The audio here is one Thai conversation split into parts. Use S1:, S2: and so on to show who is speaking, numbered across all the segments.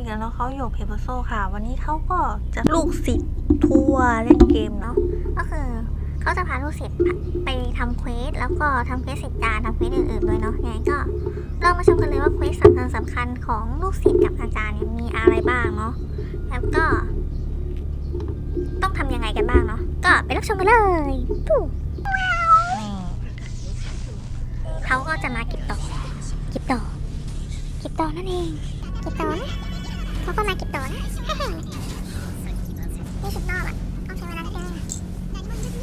S1: อีกแล้วเขาอยู่เพเปอร์โซค่ะ วันนี้เขาก็จะลูกศิษย์ทัวร์เล่นเกมเนาะก็คือเขาจะพาลูกศิษย์ไปทำเควสแล้วก็ทำเควสสิจารทำเควสอื่นๆด้วยเนาะยังไงก็ลองมาชมกันเลยว่าเควสสำคัญสำคัญของลูกศิษย์กับอาจารย์เนี่ยมีอะไรบ้างเนาะแล้วก็ ต้องทำยังไงกันบ้างเนาะก็ไปรับชมกันเลยปุ๊บเขาก็จะมาเก็บต่อเก็บต่อเก็บต่อนั่นเองเก็บต่อนะ เขาก็มาเก็บต่อนะนี่สิบรอบอะต้องใช้เวลานิดเดียวเอง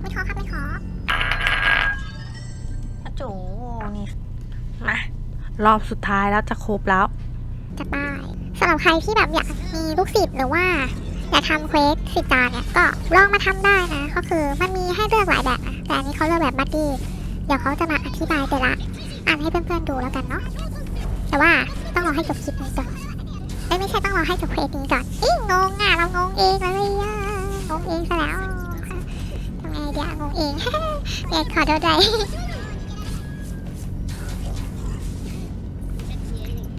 S1: ไม่ขอครับไม่ขออาจูนี่มารอบสุดท้ายแล้วจะครบแล้ว
S2: จะได้สำหรับใครที่แบบอยากมีลูกศิษย์หรือว่า อยากทำเควสสิจารเนี่ย ก็ลองมาทำได้นะ ก็คือมันมีให้เลือกหลายแบบนะ แต่อันนี้เขาเลือกแบบบัดดี้เดี๋ยวเขาจะมาอธิบายแต่ละอ่านให้เพื่อนๆดูแล้วกันเนาะแต่ว่าต้องรอให้จบคลิปนี้ก่อนเอ้ไม่ใช่ต้องรอให้จบเควสนี้ก่อนอีงงอะเรางงเองเลยอะงงเองซะแล้วทำไงเดี๋ยวงงเองเอ็ดขอโทษใจ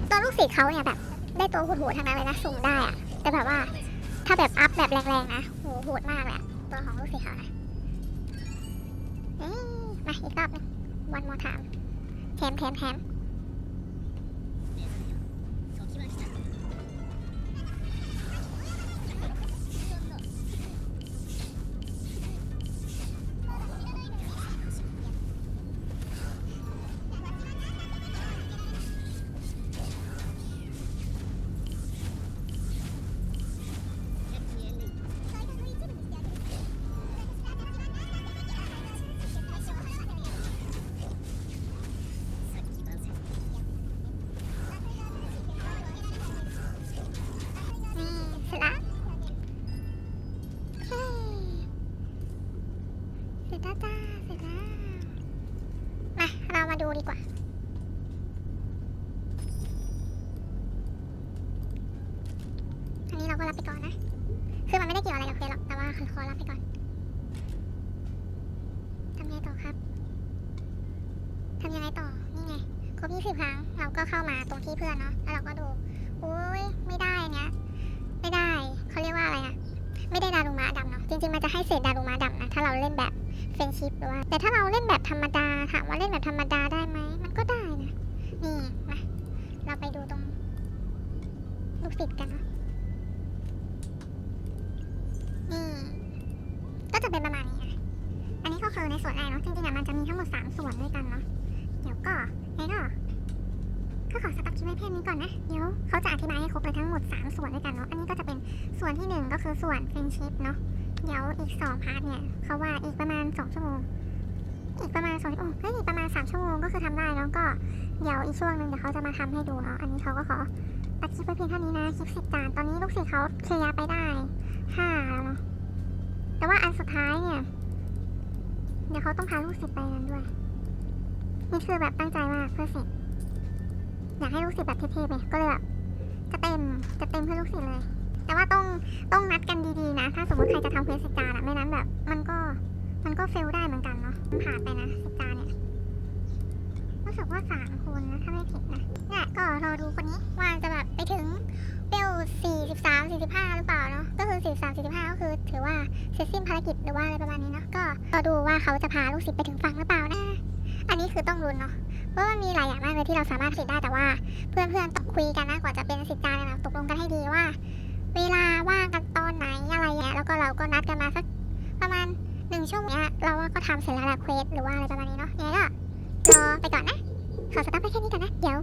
S2: ตัวลูกศิษย์เขาเนี่ยแบบได้ตัวโหดๆทั้งนั้นเลยนะสุ่มได้อะแต่แบบว่าถ้าแบบอัพแบบแรงๆนะโหโหดมากเลยอะตัวของลูกศิษย์เขานะ นี่มาอีกรอบหนึงวันมอถามแถมแถมแถม แล้วจ้าเสร็จแล้ว มาเรามาดูดีกว่า อันนี้เราก็รับไปก่อนนะ คือมันไม่ได้เกี่ยวอะไรกับเควสหรอก แต่ว่าขอรับไปก่อนทำไงต่อครับทำยังไงต่อ นี่ไง ครบ20ครั้ง เราก็เข้ามาตรงที่เพื่อนเนาะ แล้วเราก็ดูอุ้ยไม่ได้เนี้ย ไม่ได้ เขาเรียกว่าอะไรอะไม่ได้ดารุมะดำเนาะ จริงๆ มันจะให้เศษดารุมะดำนะ ถ้าเราเล่นแบบ เฟนชิพหรือว่า แต่ถ้าเราเล่นแบบธรรมดาถามว่าเล่นแบบธรรมดาได้ไหมมันก็ได้นะนี่มาเราไปดูตรงลูกศิษย์กันเนาะนี่ก็จะเป็นประมาณนี้นะอันนี้ก็คือในส่วนแรกเนาะจริงๆอะมันจะมีทั้งหมด3ส่วนด้วยกันเนาะเดี๋ยวก็ไงก็ก็ขอสต็อปคลิปไว้เพียงนี้ก่อนนะ เดี๋ยวเขาจะอธิบายให้ครบเลยทั้งหมด 3 ส่วนด้วยกันเนาะ อันนี้ก็จะเป็นส่วนที่ 1 ก็คือส่วนเฟนชิพเนาะ เดี๋ยวอีก2พาร์ทเนี่ยเขาว่าอีกประมาณ2ชั่วโมง อีกประมาณ2ชั่วโมงเฮ้ยอีกประมาณ3ชั่วโมงก็คือทำได้แล้วก็เดี๋ยวอีกช่วงหนึ่งเดี๋ยวเขาจะมาทำให้ดูเนาะอันนี้เขาก็ขอตัดคลิปไว้เพียงเท่านี้นะคลิปสิบจานตอนนี้ลูกศิษย์เขาเคลียร์ไปได้ห้าแล้วเนาะแต่ว่าอันสุดท้ายเนี่ยเดี๋ยวเขาต้องพาลูกศิษย์ไปนั้นด้วยนี่คือแบบตั้งใจมากเพื่อเสร็จอยากให้ลูกศิษย์แบบเท่ๆไปก็เลยแบบจะเต็มจะเต็มเพื่อลูกศิษย์เลย แต่ว่าต้องต้องนัดกันดีๆนะ ถ้าสมมติใครจะทำเควสสิจานอะไม่นั้นแบบ มันก็มันก็เฟลได้เหมือนกันเนาะมันผ่านไปนะสิจานเนี่ยรู้สึกว่าสามคนนะถ้าไม่ผิดนะเนี่ยก็รอดูคนนี้ว่าจะแบบไปถึงเบลสี่สิบสามสี่สิบห้าหรือเปล่าเนาะก็คือสี่สามสี่สิบห้าก็คือถือว่าเสร็จสิ้นภารกิจหรือว่าอะไรประมาณนี้เนาะก็รอดูว่าเขาจะพาลูกศิษย์ไปถึงฝั่งหรือเปล่านะ อันนี้คือต้องรุนเนาะเพราะมันมีหลายอย่างมากเลยที่เราสามารถสิทธิ์ได้แต่ว่า เพื่อนๆต้องคุยกันนะกว่าจะเป็นสิทธิ์จานเนี่ยนะตกลงกันให้ดีว่า เวลาว่างกันตอนไหนอะไรเงี้ยแล้วก็เราก็นัดกันมาสักประมาณหนึ่งชั่วโมงเนี้ยเราก็ทำเสร็จแล้วแหละเควสหรือว่าอะไรประมาณนี้เนาะงั้นก็รอไปก่อนนะขอสตาร์ทไปแค่นี้ก่อนนะเดี๋ยว